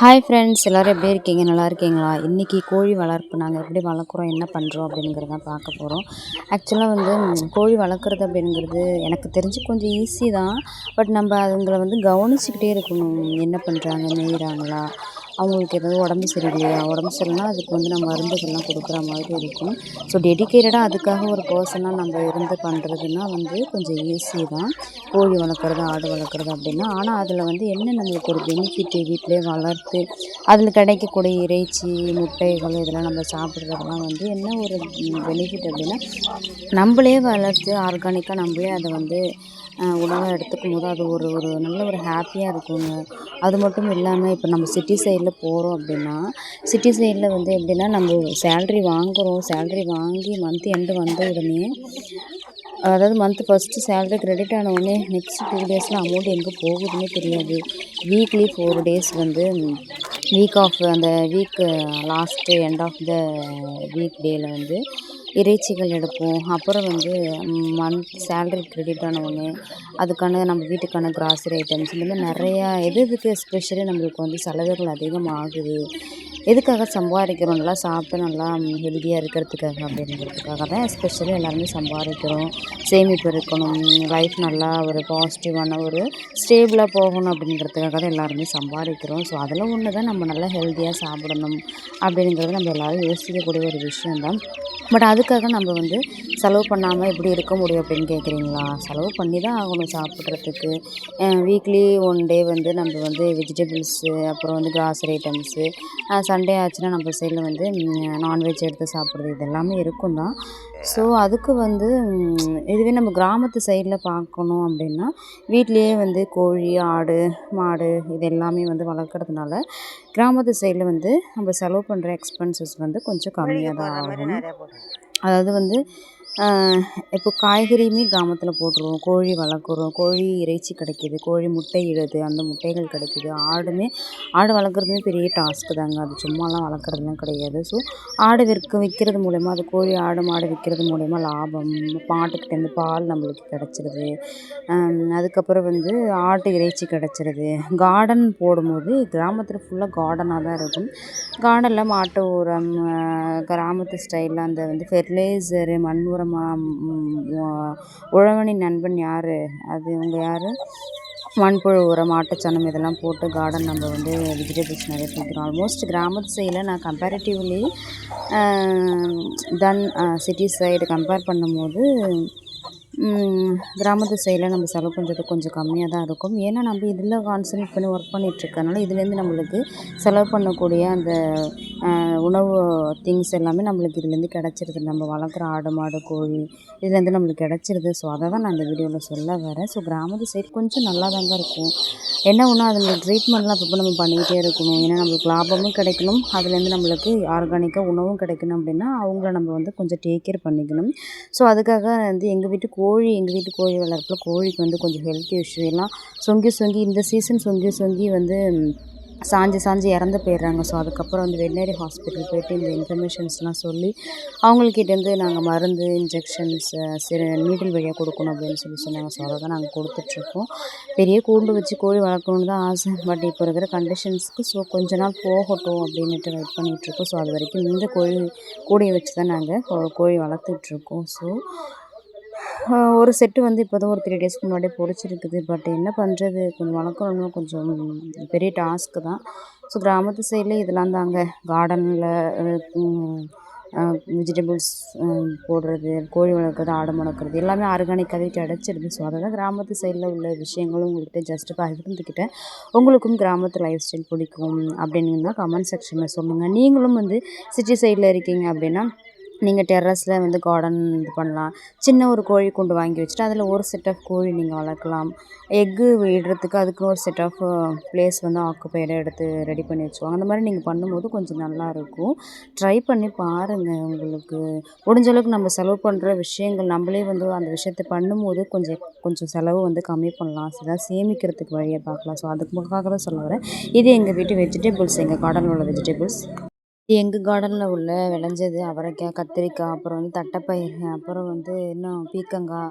Hi friends எல்லோரும் எப்படி இருக்கீங்க? நல்லா இருக்கீங்களா? இன்றைக்கி கோழி வளர்ப்பு. நாங்கள் எப்படி வளர்க்குறோம்? என்ன பண்ணுறோம் அப்படிங்கிறத பார்க்க போகிறோம் ஆக்சுவலாக வந்து கோழி வளர்க்குறது அப்படிங்கிறது எனக்கு தெரிஞ்சு கொஞ்சம் ஈஸி தான். பட் நம்ம அதுங்களை வந்து கவனிச்சுக்கிட்டே இருக்கணும். என்ன பண்ணுறாங்க நெய்கிறாங்களா அவங்களுக்கு ஏதாவது உடம்பு சரியில்லையா? உடம்பு சரியில்லைனா அதுக்கு வந்து நம்ம மருந்துகள்லாம் கொடுக்குற மாதிரி இருக்கும். ஸோ டெடிக்கேட்டடாக அதுக்காக ஒரு பர்சனாக நம்ம இருந்து பண்ணுறதுன்னா வந்து கொஞ்சம் ஈஸி தான். கோழி வளர்க்குறது ஆடு வளர்க்குறது அப்படின்னா. ஆனால் அதில் வந்து என்ன நம்மளுக்கு ஒரு பெனிஃபிட்டு வீட்டிலே வளர்த்து அதில் கிடைக்கக்கூடிய இறைச்சி முட்டைகள் இதெல்லாம் நம்ம சாப்பிட்றதெல்லாம் வந்து என்ன ஒரு பெனிஃபிட் அப்படின்னா நம்மளே வளர்த்து ஆர்கானிக்காக நம்மளே அதை வந்து உணவாக எடுத்துக்கும் போது அது ஒரு ஒரு நல்ல ஒரு ஹாப்பியாக இருக்குங்க. அது மட்டும் இல்லாமல் இப்போ நம்ம சிட்டி சைடில் போகிறோம் அப்படின்னா சிட்டி சைடில் வந்து எப்படின்னா நம்ம சேல்ரி வாங்குகிறோம் சேல்ரி வாங்கி மந்த் எண்டு வந்த உடனே அதாவது மந்த் ஃபஸ்ட்டு சேலரி கிரெடிட் ஆன உடனே நெக்ஸ்ட் டூ டேஸில் அமௌண்ட் எங்கே போகுதுன்னே தெரியாது. வீக்லி ஃபோர் டேஸ் வந்து வீக் ஆஃப் அந்த week last end of the week டேயில் வந்து இறைச்சிகள் எடுப்போம். அப்புறம் வந்து மந்த் சேலரி க்ரெடிட் ஆனவங்க அதுக்கான நம்ம வீட்டுக்கான கிராசரி ஐட்டம்ஸ் இந்த மாதிரி நிறையா எது எதுக்கு எஸ்பெஷலி நம்மளுக்கு வந்து செலவுகள் அதிகமாகுது. எதுக்காக சம்பாதிக்கிறோம்? நல்லா சாப்பிட்டு நல்லா ஹெல்த்தியாக இருக்கிறதுக்காக அப்படிங்கிறதுக்காக தான் எஸ்பெஷலி எல்லாருமே சம்பாதிக்கிறோம். சேமிப்பு இருக்கணும். லைஃப் நல்லா ஒரு பாசிட்டிவான ஒரு ஸ்டேபிளாக போகணும் அப்படிங்கிறதுக்காக தான் எல்லாருமே சம்பாதிக்கிறோம். ஸோ அதில் ஒன்று தான் நம்ம நல்லா ஹெல்த்தியாக சாப்பிடணும் அப்படிங்கிறது நம்ம எல்லோரும் யோசிக்கக்கூடிய ஒரு விஷயந்தான் பட் அதுக்காக நம்ம வந்து செலவு பண்ணாமல் எப்படி இருக்க முடியும் அப்படின்னு கேட்குறீங்களா செலவு பண்ணி தான் ஆகணும் சாப்பிட்றதுக்கு. வீக்லி ஒன் டே வந்து நம்ம வந்து வெஜிடபிள்ஸு அப்புறம் வந்து கிராசரி ஐட்டம்ஸு சண்டே ஆச்சுன்னா நம்ம சைடில் வந்து நான்வெஜ் எடுத்து சாப்பிட்றது இது எல்லாமே இருக்கும் தான் ஸோ அதுக்கு வந்து இதுவே நம்ம கிராமத்து சைடில் பார்க்கணும் அப்படின்னா வீட்டிலையே வந்து கோழி ஆடு மாடு இது எல்லாமே வந்து வளர்க்குறதுனால கிராமத்து சைடில் வந்து நம்ம செலவு பண்ணுற எக்ஸ்பென்சஸ் வந்து கொஞ்சம் கம்மியாக தான் ஆகும். அதாவது வந்து இப்போ காய்கறியுமே கிராமத்தில் போட்டுருவோம். கோழி வளர்க்குறோம். கோழி இறைச்சி கிடைக்கிது. கோழி முட்டை இடுது. அந்த முட்டைகள் கிடைக்கிது. ஆடுமே ஆடு வளர்க்குறதுமே பெரிய டாஸ்க்கு தாங்க. அது சும்மாலாம் வளர்க்குறதுலாம் கிடையாது. ஸோ ஆடு விற்க விற்கிறது மூலயமா அது கோழி ஆடு மாடு விற்கிறது மூலயமா லாபம். மாட்டுக்கிட்டேருந்து பால் நம்மளுக்கு கிடச்சிருது. அதுக்கப்புறம் வந்து ஆட்டு இறைச்சி கிடச்சிருது. கார்டன் போடும்போது கிராமத்தில் ஃபுல்லாக கார்டனாக தான் இருக்கும். கார்டனில் மாட்டு உரம் கிராமத்து ஸ்டைலில் அந்த வந்து ஃபெர்டிலைசரு மண் உரம் உழவனின் நண்பன் யார்? அது இவங்க யார்? மண்புழு உரம் மாட்டுச்சாணம் இதெல்லாம் போட்டு கார்டன் நம்ம வந்து வெஜிடபிள்ஸ் நிறைய பிடிக்கிறோம் ஆல்மோஸ்ட் கிராமத்து சைடில் நான் comparatively then city side compare பண்ணும்போது கிராமத்து சைடில் நம்ம செலவு பண்ணுறது கொஞ்சம் கம்மியாக தான் இருக்கும். ஏன்னா நம்ம இதில் கான்சன்ட்ரேட் பண்ணி ஒர்க் பண்ணிகிட்ருக்கறனால இதுலேருந்து நம்மளுக்கு செலவு பண்ணக்கூடிய அந்த உணவு திங்ஸ் எல்லாமே நம்மளுக்கு இதுலேருந்து கிடச்சிருது. நம்ம வளர்க்குற ஆடு மாடு கோழி இதுலேருந்து நம்மளுக்கு கிடச்சிருது. ஸோ அதை தான் நான் இந்த வீடியோவில் சொல்ல வரேன். ஸோ கிராமத்து சைடு கொஞ்சம் நல்லா தாங்க இருக்கும். என்ன ஒன்று அதில் ட்ரீட்மெண்ட்லாம் அப்பப்போ நம்ம பண்ணிக்கிட்டே இருக்கணும். ஏன்னா நம்மளுக்கு லாபமும் கிடைக்கணும். அதுலேருந்து நம்மளுக்கு ஆர்கானிக்காக உணவும் கிடைக்கணும் அப்படின்னா அவங்கள நம்ம வந்து கொஞ்சம் டேக் கேர் பண்ணிக்கணும். ஸோ அதுக்காக வந்து எங்கள் வீட்டு கோழி எங்கள் வீட்டு கோழி வளர்ப்பில் கோழிக்கு வந்து கொஞ்சம் ஹெல்த் இஷ்யூ எல்லாம் சொங்கி சொங்கி இந்த சீசன் சொங்கி சொங்கி வந்து சாஞ்சு சாஞ்சு இறந்து போயிடுறாங்க. ஸோ அதுக்கப்புறம் வந்து வெட்னரி ஹாஸ்பிட்டல் போய்ட்டு இந்த இன்ஃபர்மேஷன்ஸ்லாம் சொல்லி அவங்கக்கிட்டேருந்து நாங்கள் மருந்து இன்ஜெக்ஷன்ஸ் சிறு நீட்டில் வழியாக கொடுக்கணும் அப்படின்னு சொல்லி சொன்னாங்க. ஸோ அதை தான் நாங்கள் கொடுத்துட்ருக்கோம். பெரிய கூண்டு வச்சு கோழி வளர்க்கணுன்னு தான் ஆசை. பட் இப்போ இருக்கிற கண்டிஷன்ஸ்க்கு ஸோ கொஞ்ச நாள் போகட்டும் அப்படின்ட்டு வெயிட் பண்ணிகிட்ருக்கோம் ஸோ அது வரைக்கும் இந்த கோழி கூடையை வச்சு தான் நாங்கள் கோழி வளர்த்துட்ருக்கோம். ஸோ ஒரு செட்டு வந்து இப்போ தான் ஒரு த்ரீ டேஸ்க்கு முன்னாடியே பொரிச்சிருக்குது பட் என்ன பண்ணுறது கொஞ்சம் வளர்க்கணும்னா கொஞ்சம் பெரிய டாஸ்க்கு தான். ஸோ கிராமத்து சைடில் இதெல்லாம் தாங்க. கார்டனில் வெஜிடபிள்ஸ் போடுறது கோழி வளர்க்குறது ஆடு வளர்க்குறது எல்லாமே ஆர்கானிக்காகவே கிடச்சிருது. ஸோ அதை தான் கிராமத்து சைடில் உள்ள விஷயங்களும் உங்கள்கிட்ட ஜஸ்ட்டு பகிர்ந்துக்கிட்டேன் உங்களுக்கும் கிராமத்து லைஃப் ஸ்டைல் பிடிக்கும் அப்படின்னு தான் கமெண்ட் செக்ஷனில் சொல்லுங்கள் நீங்களும் வந்து சிட்டி சைடில் இருக்கீங்க அப்படின்னா நீங்கள் டெர்ரஸில் வந்து கார்டன் இது பண்ணலாம். சின்ன ஒரு கோழி கூண்டு வாங்கி வச்சுட்டு அதில் ஒரு செட் ஆஃப் கோழி நீங்கள் வளர்க்கலாம். எக்கு விடுறதுக்கு அதுக்கு ஒரு செட் ஆஃப் ப்ளேஸ் வந்து ஆக்குப்பைடாக எடுத்து ரெடி பண்ணி வச்சுருவாங்க. அந்த மாதிரி நீங்கள் பண்ணும்போது கொஞ்சம் நல்லாயிருக்கும் ட்ரை பண்ணி பாருங்கள் உங்களுக்கு. முடிஞ்ச அளவுக்கு நம்ம செலவு பண்ணுற விஷயங்கள் நம்மளே வந்து அந்த விஷயத்த பண்ணும்போது கொஞ்சம் கொஞ்சம் செலவு வந்து கம்மி பண்ணலாம். அதான் சேமிக்கிறதுக்கு வழியை பார்க்கலாம். ஸோ அதுக்காக தான் சொல்ல வரேன். இது எங்கள் வீட்டு வெஜிடபிள்ஸ் எங்கள் கார்டனில் உள்ள வெஜிடபிள்ஸ் எங்கள் கார்டனில் உள்ள விளைஞ்சது. அவரைக்காய் கத்திரிக்காய் அப்புறம் வந்து தட்டைப்பயிறு அப்புறம் வந்து இன்னும் பீர்க்கங்கா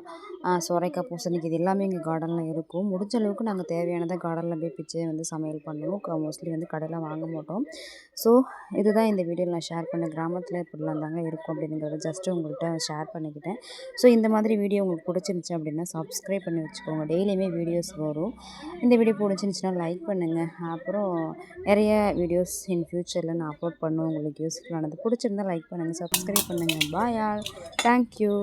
சுரைக்காய் பூசணிக்காய் இது எல்லாமே எங்கள் கார்டனில் இருக்கும். முடிஞ்ச அளவுக்கு நாங்கள் தேவையானதை கார்டனில் போய் பிச்சை வந்து சமையல் பண்ணுவோம். மோஸ்ட்லி வந்து கடையில் வாங்க மாட்டோம். ஸோ இதுதான் இந்த வீடியோவில் நான் ஷேர் பண்ண கிராமத்தில் இப்படிலாம் தாங்க இருக்கும் அப்படிங்கிறத ஜஸ்ட்டு உங்கள்கிட்ட ஷேர் பண்ணிக்கிட்டேன். ஸோ இந்த மாதிரி வீடியோ உங்களுக்கு பிடிச்சிருந்துச்சி அப்படின்னா சப்ஸ்கிரைப் பண்ணி வச்சுக்கோங்க. டெய்லியுமே வீடியோஸ் வரும். இந்த வீடியோ பிடிச்சிருந்துச்சின்னா லைக் பண்ணுங்கள் அப்புறம் நிறைய வீடியோஸ் இன் ஃப்யூச்சரில் நான் அப்லோட் பண்ணுவேன். உங்களுக்கு யூஸ்ஃபுல்லானது பிடிச்சிருந்தா லைக் பண்ணுங்கள் சப்ஸ்கிரைப் பண்ணுங்கள் பாய் ஆல் தேங்க்யூ